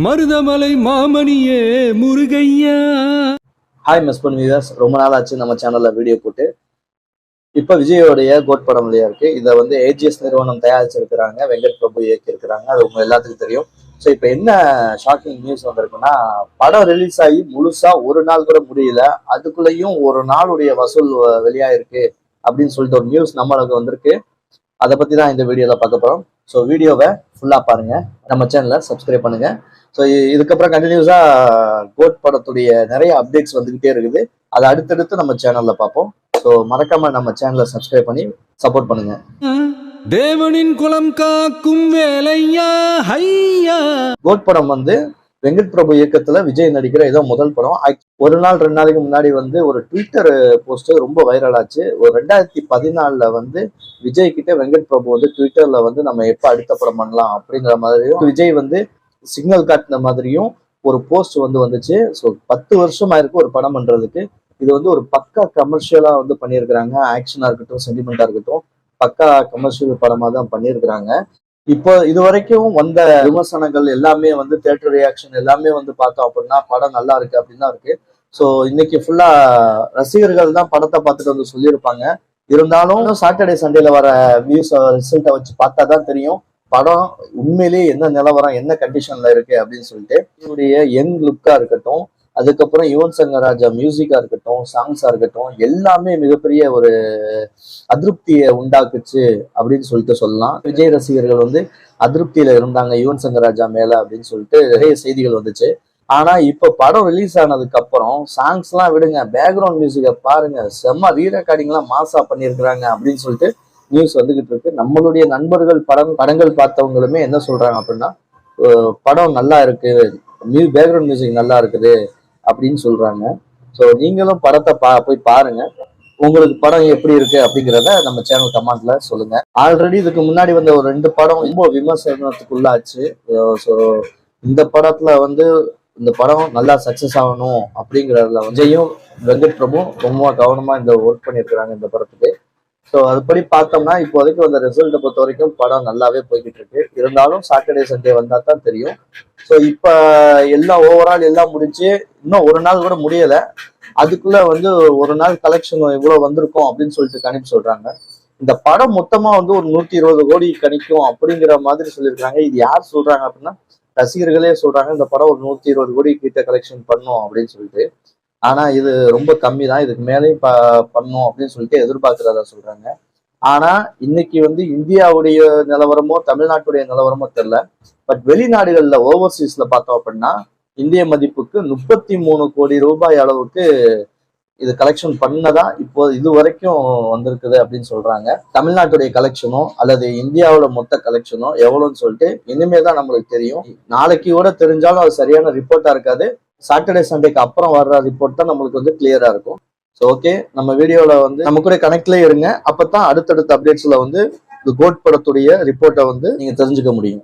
மருதமலை மாமணியே முருகையா. Hi miss பண்ண ரொம்ப நாள் ஆச்சு நம்ம சேனல்ல வீடியோ போட்டு. இப்போ விஜயோடைய கோட் படம் வழியா இருக்கு? இதை வந்து ஏஜிஎஸ் நிறுவனம் தயாரிச்சிருக்கிறாங்க. வெங்கட் பிரபு இயக்கி இருக்கிறாங்க அது உங்க எல்லாத்துக்கும் தெரியும். ஸோ இப்போ என்ன ஷாக்கிங் நியூஸ் வந்திருக்குன்னா படம் ரிலீஸ் ஆகி முழுசா ஒரு நாள் கூட முடியல. அதுக்குள்ளேயும் ஒரு நாளுடைய வசூல் வெளியாயிருக்கு அப்படின்னு சொல்லிட்டு ஒரு நியூஸ் நம்மளுக்கு வந்திருக்கு. அதை பத்தி தான் இந்த வீடியோல பார்க்க போறோம். ஸோ வீடியோவை ஃபுல்லா பாருங்க. நம்ம சேனலை சப்ஸ்கிரைப் பண்ணுங்க. ஸோ இதுக்கப்புறம் கண்டினியூஸா கோட் படத்துடைய நிறைய அப்டேட்ஸ் வந்துகிட்டே இருக்குது. அதை அடுத்தடுத்து நம்ம சேனல்ல பார்ப்போம். ஸோ மறக்காம நம்ம சேனலை சப்ஸ்கிரைப் பண்ணி சப்போர்ட் பண்ணுங்க. தேவனின் குலம் காக்கும் வேலையா? ஹையா. கோட் படம் வந்து வெங்கட் பிரபு இயக்கத்துல விஜய் நடிக்கிற ஏதோ முதல் படம். ஒரு நாள் ரெண்டு நாளைக்கு முன்னாடி வந்து ஒரு ட்விட்டர் போஸ்ட் ரொம்ப வைரல் ஆச்சு. ஒரு ரெண்டாயிரத்தி பதினாலுல வந்து விஜய் கிட்ட வெங்கட் பிரபு வந்து ட்விட்டர்ல வந்து நம்ம எப்ப அடுத்த படம் பண்ணலாம் அப்படிங்கிற மாதிரியும் விஜய் வந்து சிக்னல் காட்டின மாதிரியும் ஒரு போஸ்ட் வந்து வந்துச்சு. ஸோ பத்து வருஷம் ஆயிருக்கு ஒரு படம் பண்றதுக்கு. இது வந்து ஒரு பக்கா கமர்ஷியலா வந்து பண்ணியிருக்கிறாங்க. ஆக்ஷனா இருக்கட்டும் சென்டிமெண்டா இருக்கட்டும் பக்கா கமர்ஷியல் படமா தான் பண்ணியிருக்கிறாங்க. இப்போ இது வரைக்கும் வந்த விமர்சனங்கள் எல்லாமே வந்து தேட்டர் ரியாக்ஷன் எல்லாமே வந்து பார்த்தோம் அப்படின்னா படம் நல்லா இருக்கு அப்படின்னு தான் இருக்கு. ஸோ இன்னைக்கு ஃபுல்லா ரசிகர்கள் தான் படத்தை பார்த்துட்டு வந்து சொல்லியிருப்பாங்க. இருந்தாலும் சாட்டர்டே சண்டேல வர வியூஸ் ரிசல்ட்டை வச்சு பார்த்தா தான் தெரியும். படம் உண்மையிலேயே என்ன நிலவரம் என்ன கண்டிஷன்ல இருக்கு அப்படின்னு சொல்லிட்டு இவருடைய யங் லுக்கா இருக்கட்டும் அதுக்கப்புறம் யுவன் சங்கர் ராஜா மியூசிக்கா இருக்கட்டும் சாங்ஸா இருக்கட்டும் எல்லாமே மிகப்பெரிய ஒரு அதிருப்தியை உண்டாக்குச்சு அப்படின்னு சொல்லிட்டு சொல்லலாம். விஜய் ரசிகர்கள் வந்து அதிருப்தியில இருந்தாங்க யுவன் சங்கர் ராஜா மேல அப்படின்னு சொல்லிட்டு நிறைய செய்திகள் வந்துச்சு. ஆனா இப்ப படம் ரிலீஸ் ஆனதுக்கு அப்புறம் சாங்ஸ் எல்லாம் விடுங்க பேக்ரவுண்ட் மியூசிக்கை பாருங்க செம்ம ரீரெக்கார்டிங் எல்லாம் மாசா பண்ணியிருக்கிறாங்க அப்படின்னு சொல்லிட்டு நியூஸ் வந்துகிட்டு இருக்கு. நம்மளுடைய நண்பர்கள் படம் படங்கள் பார்த்தவங்களுமே என்ன சொல்றாங்க அப்படின்னா படம் நல்லா இருக்கு. மியூ பேக்ரவுண்ட் மியூசிக் நல்லா இருக்குது அப்படின்னு சொல்றாங்க. ஸோ நீங்களும் படத்தை பா போய் பாருங்க. உங்களுக்கு படம் எப்படி இருக்கு அப்படிங்கிறத நம்ம சேனல் கமெண்ட்ல சொல்லுங்க. ஆல்ரெடி இதுக்கு முன்னாடி வந்த ஒரு ரெண்டு படம் ரொம்ப விமர்சனத்துக்குள்ளாச்சு. ஸோ இந்த படத்துல வந்து இந்த படம் நல்லா சக்சஸ் ஆகணும் அப்படிங்கிறதுல விஜயும் வெங்கட் பிரபு ரொம்ப கவனமா இந்த ஒர்க் பண்ணியிருக்கிறாங்க இந்த படத்துக்கு. ஸோ அதுபடி பார்த்தோம்னா இப்போதைக்கு வந்த ரிசல்ட்டை பொறுத்த வரைக்கும் படம் நல்லாவே போய்கிட்டு இருக்கு இருந்தாலும் சாட்டர்டே சண்டே வந்தா தான் தெரியும். ஸோ இப்போ எல்லாம் ஓவரால் எல்லாம் முடிஞ்சு இன்னும் ஒரு நாள் கூட முடியல. அதுக்குள்ள வந்து ஒரு நாள் கலெக்ஷன் இவ்வளவு வந்திருக்கும் அப்படின்னு சொல்லிட்டு கணிப்பு சொல்றாங்க. இந்த படம் மொத்தமா வந்து ஒரு நூத்தி இருபது கோடி கணிக்கும் அப்படிங்கிற மாதிரி சொல்லியிருக்காங்க. இது யார் சொல்றாங்க அப்படின்னா ரசிகர்களே சொல்றாங்க இந்த படம் ஒரு நூத்தி இருபது கோடி கிட்ட கலெக்ஷன் பண்ணும் அப்படின்னு சொல்லிட்டு. ஆனா இது ரொம்ப கம்மி தான் இதுக்கு மேலேயும் ப பண்ணும் அப்படின்னு சொல்லிட்டு எதிர்பார்க்கிறதா சொல்றாங்க. ஆனா இன்னைக்கு வந்து இந்தியாவுடைய நிலவரமோ தமிழ்நாட்டுடைய நிலவரமோ தெரியல. பட் வெளிநாடுகள்ல ஓவர்சீஸ்ல பார்த்தோம் அப்படின்னா இந்திய மதிப்புக்கு முப்பத்தி மூணு கோடி ரூபாய் அளவுக்கு இது கலெக்ஷன் பண்ணதா இப்போ இது வரைக்கும் வந்திருக்குது அப்படின்னு சொல்றாங்க. தமிழ்நாட்டுடைய கலெக்ஷனோ அல்லது இந்தியாவோட மொத்த கலெக்ஷனோ எவ்வளோன்னு சொல்லிட்டு இனிமே தான் நம்மளுக்கு தெரியும். நாளைக்கு கூட தெரிஞ்சாலும் அது சரியான ரிப்போர்ட்டா இருக்காது. சாட்டர்டே சண்டேக்கு அப்புறம் வர்ற ரிப்போர்ட் தான் நம்மளுக்கு வந்து கிளியரா இருக்கும். ஸோ ஓகே நம்ம வீடியோவில் வந்து நம்ம கூட கனெக்ட்லேயே இருங்க. அப்பதான் அடுத்தடுத்த அப்டேட்ஸ்ல வந்து இந்த கோட் படத்துடைய ரிப்போர்ட்டை வந்து நீங்க தெரிஞ்சுக்க முடியும்.